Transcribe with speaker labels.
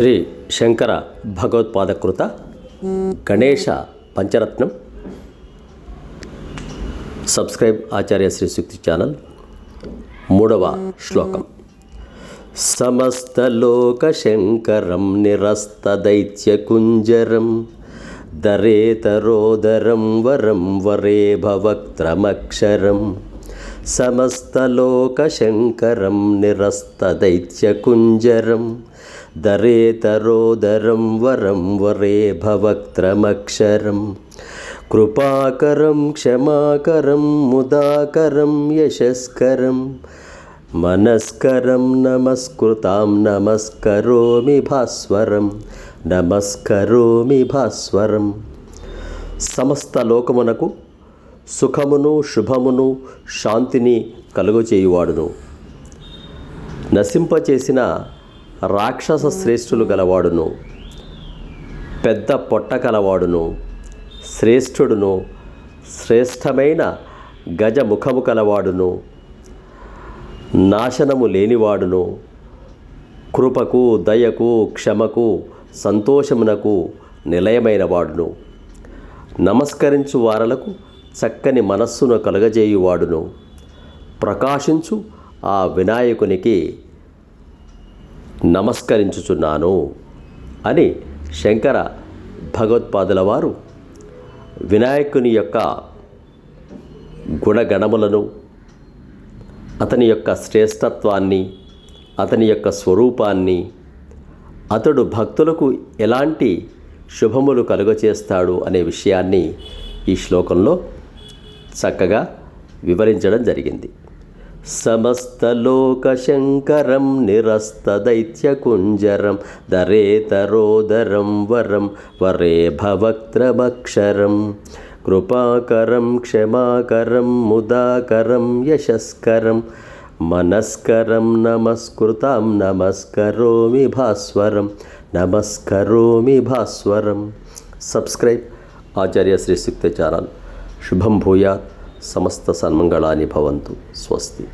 Speaker 1: శ్రీ శంకర భగవత్పాదకృత గణేష పంచరత్నం. Subscribe Acharya Shri Shakti channel. మూడవ శ్లోకం. సమస్తలోక శంకరం సమస్తలోకశంకరం నిరస్తదైత్యకుంజరం దరేతరోదరం వరం వరే భవక్త్రమక్షరం. సమస్తలోకశంకరం నిరస్తదైత్యకుంజరం దరేతరోదరం వరం వరే భవక్త్రమక్షరం కృపాకరం క్షమాకరం ముదాకరం యశస్కరం. మనస్కరం నమస్కృతాం నమస్కరోమి భాస్వరం. నమస్కరోమి భాస్వరం. సమస్త లోకమునకు సుఖమును శుభమును శాంతిని కలుగచేయువాడును. నశింపచేసిన రాక్షస శ్రేష్ఠులు గలవాడును. పెద్ద పొట్ట కలవాడును. శ్రేష్ఠుడును శ్రేష్టమైన గజముఖము కలవాడును. నాశనము లేనివాడును. కృపకు దయకు క్షమకు సంతోషమునకు నిలయమైన వాడును నమస్కరించు వారలకు చక్కని మనస్సును కలగజేయువాడును. ప్రకాశించు ఆ వినాయకునికి నమస్కరించుచున్నాను అని శంకర భగవత్పాదుల వారు వినాయకుని యొక్క గుణగణములను అతని యొక్క శ్రేష్టత్వాన్ని అతని యొక్క స్వరూపాన్ని అతడు భక్తులకు ఎలాంటి శుభములు కలుగచేస్తాడు అనే విషయాన్ని ఈ శ్లోకంలో చక్కగా వివరించడం జరిగింది. సమస్తలోకశంకరం నిరస్తదైత్యకుంజరం దరేతరోదరం వరం వరే భవక్త్రమక్షరం. కృపాకరం క్షమాకరం ముదాకరం యశస్కరం. మనస్కరం నమస్కృతాం నమస్కరోమి భాస్వరం. నమస్కరోమి భాస్వరం. సబ్స్క్రైబ్ ఆచార్య శ్రీ సూక్త ఛానల్. శుభం భూయాత్ సమస్త సన్మంగళాని భవంతు స్వస్తి